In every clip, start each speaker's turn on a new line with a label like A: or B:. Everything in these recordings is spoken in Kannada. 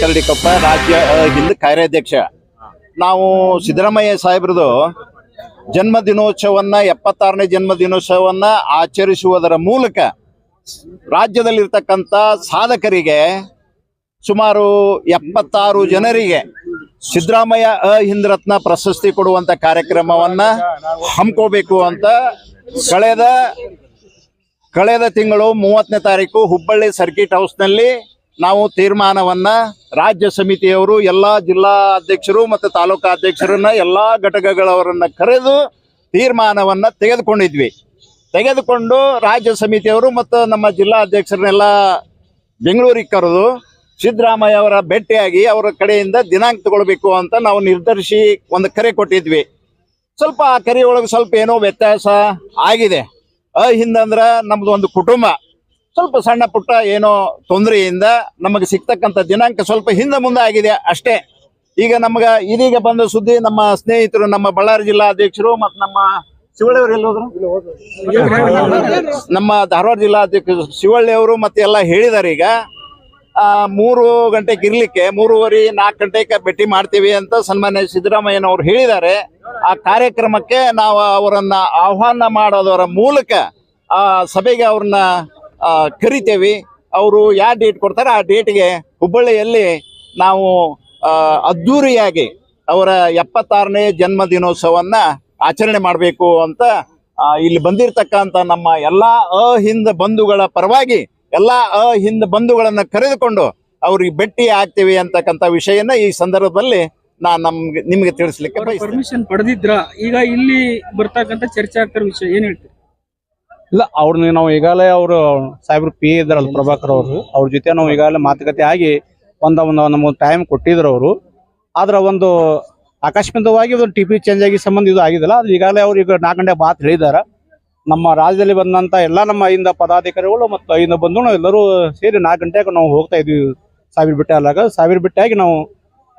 A: ಕರಡಿಕೊಪ್ಪ, ರಾಜ್ಯ ಹಿಂದ ಕಾರ್ಯಾಧ್ಯಕ್ಷ. ನಾವು ಸಿದ್ದರಾಮಯ್ಯ ಸಾಹೇಬ್ರದು ಜನ್ಮ ದಿನೋತ್ಸವನ್ನ ಎಪ್ಪತ್ತಾರನೇ ಜನ್ಮ ದಿನೋತ್ಸವನ್ನ ಆಚರಿಸುವುದರ ಮೂಲಕ ರಾಜ್ಯದಲ್ಲಿರ್ತಕ್ಕಂಥ ಸಾಧಕರಿಗೆ ಸುಮಾರು ಎಪ್ಪತ್ತಾರು ಜನರಿಗೆ ಸಿದ್ದರಾಮಯ್ಯ ಅಹಿಂದ್ರತ್ನ ಪ್ರಶಸ್ತಿ ಕೊಡುವಂತ ಕಾರ್ಯಕ್ರಮವನ್ನ ಹಮ್ಕೋಬೇಕು ಅಂತ ಕಳೆದ ಕಳೆದ ತಿಂಗಳು ಮೂವತ್ತನೇ ತಾರೀಕು ಹುಬ್ಬಳ್ಳಿ ಸರ್ಕಿಟ್ ಹೌಸ್ನಲ್ಲಿ ನಾವು ತೀರ್ಮಾನವನ್ನ ರಾಜ್ಯ ಸಮಿತಿಯವರು, ಎಲ್ಲ ಜಿಲ್ಲಾ ಅಧ್ಯಕ್ಷರು ಮತ್ತು ತಾಲೂಕಾ ಅಧ್ಯಕ್ಷರನ್ನ, ಎಲ್ಲಾ ಘಟಕಗಳವರನ್ನ ಕರೆದು ತೀರ್ಮಾನವನ್ನ ತೆಗೆದುಕೊಂಡಿದ್ವಿ. ತೆಗೆದುಕೊಂಡು ರಾಜ್ಯ ಸಮಿತಿಯವರು ಮತ್ತು ನಮ್ಮ ಜಿಲ್ಲಾ ಅಧ್ಯಕ್ಷರನ್ನೆಲ್ಲ ಬೆಂಗಳೂರಿಗೆ ಕರೆದು ಸಿದ್ದರಾಮಯ್ಯ ಅವರ ಭೇಟಿಯಾಗಿ ಅವರ ಕಡೆಯಿಂದ ದಿನಾಂಕ ತಗೊಳ್ಬೇಕು ಅಂತ ನಾವು ನಿರ್ಧರಿಸಿ ಒಂದು ಕರೆ ಕೊಟ್ಟಿದ್ವಿ. ಸ್ವಲ್ಪ ಆ ಕರೆ ಒಳಗೆ ಸ್ವಲ್ಪ ಏನೋ ವ್ಯತ್ಯಾಸ ಆಗಿದೆ. ಅ ಹಿಂದಂದ್ರೆ ನಮ್ದು ಒಂದು ಕುಟುಂಬ. ಸ್ವಲ್ಪ ಸಣ್ಣ ಪುಟ್ಟ ಏನೋ ತೊಂದರೆಯಿಂದ ನಮಗೆ ಸಿಗ್ತಕ್ಕಂಥ ದಿನಾಂಕ ಸ್ವಲ್ಪ ಹಿಂದೆ ಮುಂದೆ ಆಗಿದೆ ಅಷ್ಟೇ. ಈಗ ನಮ್ಗೆ ಇದೀಗ ಬಂದ ಸುದ್ದಿ ನಮ್ಮ ಸ್ನೇಹಿತರು, ನಮ್ಮ ಬಳ್ಳಾರಿ ಜಿಲ್ಲಾ ಅಧ್ಯಕ್ಷರು ಮತ್ತು ನಮ್ಮ ಶಿವಳ್ಳಿಯವರು ಎಲ್ಲಿ ಹೋದ್ರು? ನಮ್ಮ ಧಾರವಾಡ ಜಿಲ್ಲಾ ಅಧ್ಯಕ್ಷರು ಶಿವಳ್ಳಿ ಅವರು ಮತ್ತೆ ಎಲ್ಲ ಹೇಳಿದಾರೆ ಈಗ. ಮೂರು ಗಂಟೆಗೆ ಇರ್ಲಿಕ್ಕೆ ಮೂರುವರೆ ನಾಲ್ಕು ಗಂಟೆಗೆ ಭೇಟಿ ಮಾಡ್ತೀವಿ ಅಂತ ಸನ್ಮಾನ್ಯ ಸಿದ್ದರಾಮಯ್ಯನವರು ಹೇಳಿದ್ದಾರೆ ಆ ಕಾರ್ಯಕ್ರಮಕ್ಕೆ ನಾವು ಅವರನ್ನ ಆಹ್ವಾನ ಮಾಡೋದರ ಮೂಲಕ ಆ ಸಭೆಗೆ ಅವ್ರನ್ನ ಕರಿತೇವೆ. ಅವರು ಯಾವ ಡೇಟ್ ಕೊಡ್ತಾರೆ ಆ ಡೇಟ್ಗೆ ಹುಬ್ಬಳ್ಳಿಯಲ್ಲಿ ನಾವು ಅದ್ದೂರಿಯಾಗಿ ಅವರ ಎಪ್ಪತ್ತಾರನೇ ಜನ್ಮ ದಿನೋತ್ಸವನ್ನ ಆಚರಣೆ ಮಾಡಬೇಕು ಅಂತ ಇಲ್ಲಿ ಬಂದಿರತಕ್ಕಂತ ನಮ್ಮ ಎಲ್ಲಾ ಅಹಿಂದ ಬಂಧುಗಳ ಪರವಾಗಿ, ಎಲ್ಲಾ ಅಹಿಂದ ಬಂಧುಗಳನ್ನ ಕರೆದುಕೊಂಡು ಅವ್ರಿಗೆ ಭೇಟಿ ಆಗ್ತೀವಿ ಅಂತಕ್ಕಂಥ ವಿಷಯನ ಈ ಸಂದರ್ಭದಲ್ಲಿ ನಾ ನಮ್ಗೆ, ನಿಮಗೆ ತಿಳಿಸ್ಲಿಕ್ಕೆ
B: ಪರ್ಮಿಷನ್ ಪಡೆದಿದ್ರ? ಈಗ ಇಲ್ಲಿ ಬರ್ತಕ್ಕಂತ ಚರ್ಚೆ ಆಗ್ತಿರೋ ವಿಷಯ, ಏನ್ ಹೇಳ್ತೀರಿ?
C: ಇಲ್ಲ ಅವ್ರನ್ನ ನಾವು ಈಗಾಗಲೇ ಅವರು ಸಾಹೇಬ್ರು ಪಿ ಇದ್ರಲ್ಲ ಪ್ರಭಾಕರ್ ಅವರು ಅವ್ರ ಜೊತೆ ನಾವು ಈಗಾಗಲೇ ಮಾತುಕತೆ ಆಗಿ ಒಂದ ಒಂದು ನಮಗೊಂದು ಟೈಮ್ ಕೊಟ್ಟಿದ್ರು ಅವರು. ಆದ್ರೆ ಒಂದು ಆಕಸ್ಮಿಕವಾಗಿ ಒಂದು ಟಿ ಪಿ ಚೇಂಜ್ ಆಗಿ ಸಂಬಂಧ ಇದು ಆಗಿದಲ್ಲ ಅದು ಈಗಾಗಲೇ ಅವ್ರು ಈಗ ನಾಲ್ಕು ಗಂಟೆ ಮಾತು ಹೇಳಿದಾರ ನಮ್ಮ ರಾಜ್ಯದಲ್ಲಿ ಬಂದಂತ ಎಲ್ಲ ನಮ್ಮ ಐಂದ ಪದಾಧಿಕಾರಿಗಳು ಮತ್ತು ಐಂದ ಬಂದು ನಾವು ಎಲ್ಲರೂ ಸೇರಿ ನಾಲ್ಕು ಗಂಟೆಗೆ ನಾವು ಹೋಗ್ತಾ ಇದ್ವಿ ಸಾವಿರ ಬಿಟ್ಟೆ ಅಲ್ಲಾಗ. ಸಾವಿರ ಬಿಟ್ಟಾಗಿ ನಾವು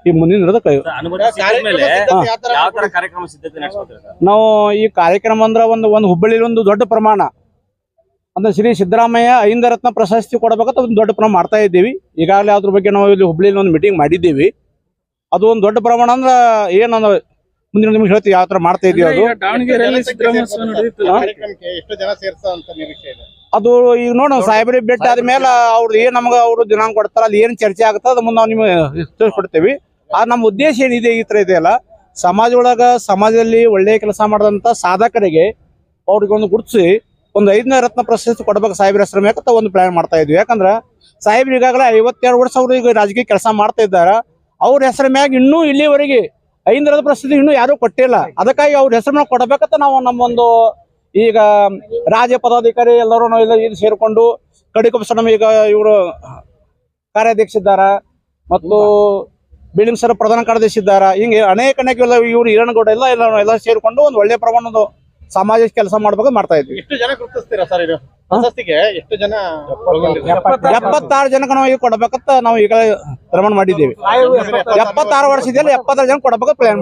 C: ಈ ಮುಂದಿನ ನಾವು ಈ ಕಾರ್ಯಕ್ರಮ ಅಂದ್ರೆ ಒಂದು ಒಂದು ಹುಬ್ಬಳ್ಳಿಲಿ ಒಂದು ದೊಡ್ಡ ಪ್ರಮಾಣ. ಅಂದ್ರೆ ಶ್ರೀ ಸಿದ್ದರಾಮಯ್ಯ ಐಂದ ರತ್ನ ಪ್ರಶಸ್ತಿ ಕೊಡಬೇಕಂತ ಒಂದು ದೊಡ್ಡ ಪ್ರಮಾಣ ಮಾಡ್ತಾ ಇದ್ದೀವಿ. ಈಗಾಗಲೇ ಅದ್ರ ಬಗ್ಗೆ ನಾವು ಇಲ್ಲಿ ಹುಬ್ಬಳ್ಳಿಯಲ್ಲಿ ಒಂದು ಮೀಟಿಂಗ್ ಮಾಡಿದ್ದೀವಿ. ಅದು ಒಂದು ದೊಡ್ಡ ಪ್ರಮಾಣ ಅಂದ್ರೆ ಏನಂದ್ರೆ ಮುಂದಿನ ನಿಮ್ಗೆ ಹೇಳ್ತೀವಿ ಯಾವ ತರ ಮಾಡ್ತಾ ಇದೀವಿ ಅದು. ಅದು ಈಗ ನೋಡ ಸಾಹೇಬ್ರಿಗೆ ಭೇಟಿ ಆದ್ಮೇಲೆ ಅವ್ರು ಏನ್ ನಮ್ಗೆ ಅವ್ರು ದಿನಾಂಕ ಕೊಡ್ತಾರ ಅಲ್ಲಿ ಏನ್ ಚರ್ಚೆ ಆಗುತ್ತೆ ಅದು ಮುಂದೆ ನಾವು ನಿಮ್ಗೆ ತಿಳಿಸ್ಕೊಡ್ತೇವಿ. ಆ ನಮ್ಮ ಉದ್ದೇಶ ಏನಿದೆ ಈ ತರ ಇದೆಯಲ್ಲ ಸಮಾಜ ಒಳಗ ಸಮಾಜದಲ್ಲಿ ಒಳ್ಳೆಯ ಕೆಲಸ ಮಾಡಿದಂತ ಸಾಧಕರಿಗೆ ಅವ್ರಿಗೆ ಒಂದು ಗುರುತಿಸಿ ಒಂದು ಐದನೇ ರತ್ನ ಪ್ರಶಸ್ತಿ ಕೊಡಬೇಕು ಸಾಹೇಬ್ರ ಹೆಸರು ಮೇಕತ್ತ ಒಂದು ಪ್ಲಾನ್ ಮಾಡ್ತಾ ಇದ್ವಿ. ಯಾಕಂದ್ರೆ ಸಾಹೇಬ್ರು ಈಗಾಗಲೇ ಐವತ್ತೆರಡು ವರ್ಷ ಅವರು ಈಗ ರಾಜಕೀಯ ಕೆಲಸ ಮಾಡ್ತಾ ಇದ್ದಾರೆ. ಅವ್ರ ಹೆಸರ ಮ್ಯಾಗ ಇನ್ನೂ ಇಲ್ಲಿವರೆಗೆ ಐದನೇ ಪ್ರಶಸ್ತಿ ಇನ್ನೂ ಯಾರೂ ಕೊಟ್ಟಿಲ್ಲ. ಅದಕ್ಕಾಗಿ ಅವ್ರ ಹೆಸರು ಮ್ಯಾಗ ಕೊಡಬೇಕಂತ ನಾವು ನಮ್ಮೊಂದು ಈಗ ರಾಜ್ಯ ಪದಾಧಿಕಾರಿ ಎಲ್ಲರೂ ಇಲ್ಲ ಸೇರಿಕೊಂಡು ಕಡಿಕೊಪ್ಪ ಈಗ ಇವರು ಕಾರ್ಯಾಧ್ಯಕ್ಷ ಇದ್ದಾರ ಮತ್ತು ಬಿಲ್ಡಿಂಗ್ ಸರ್ ಪ್ರಧಾನ ಕಾರ್ಯದರ್ಶಿ ಇದ್ದಾರ, ಹಿಂಗೆ ಅನೇಕ ಅನೇಕ ಇವರು ಹಿರಣಗೌಡ ಎಲ್ಲ ಎಲ್ಲ ಸೇರ್ಕೊಂಡು ಒಂದು ಒಳ್ಳೆ ಪ್ರಮಾಣದ ಸಮಾಜಕ್ಕೆ ಕೆಲಸ ಮಾಡ್ಬೇಕು ಮಾಡ್ತಾ ಇದ್ವಿ.
D: ಎಷ್ಟು ಜನ ಗುರುತಿಸ್ತೀರಾ ಸರ್ ಇದು? ಪ್ರಶಸ್ತಿಗೆ ಎಷ್ಟು ಜನ
C: ಎಪ್ಪತ್ತಾರು ಜನಕ್ಕೆ ನಾವು ಈಗ ಕೊಡ್ಬೇಕಂತ ನಾವು ಈಗ ತೀರ್ಮಾನ ಮಾಡಿದ್ದೀವಿ. ಎಪ್ಪತ್ತಾರು ವರ್ಷ ಇದೆಯಲ್ಲ ಎಪ್ಪತ್ತಾರು ಜನ ಕೊಡ್ಬೇಕು ಪ್ಲಾನ್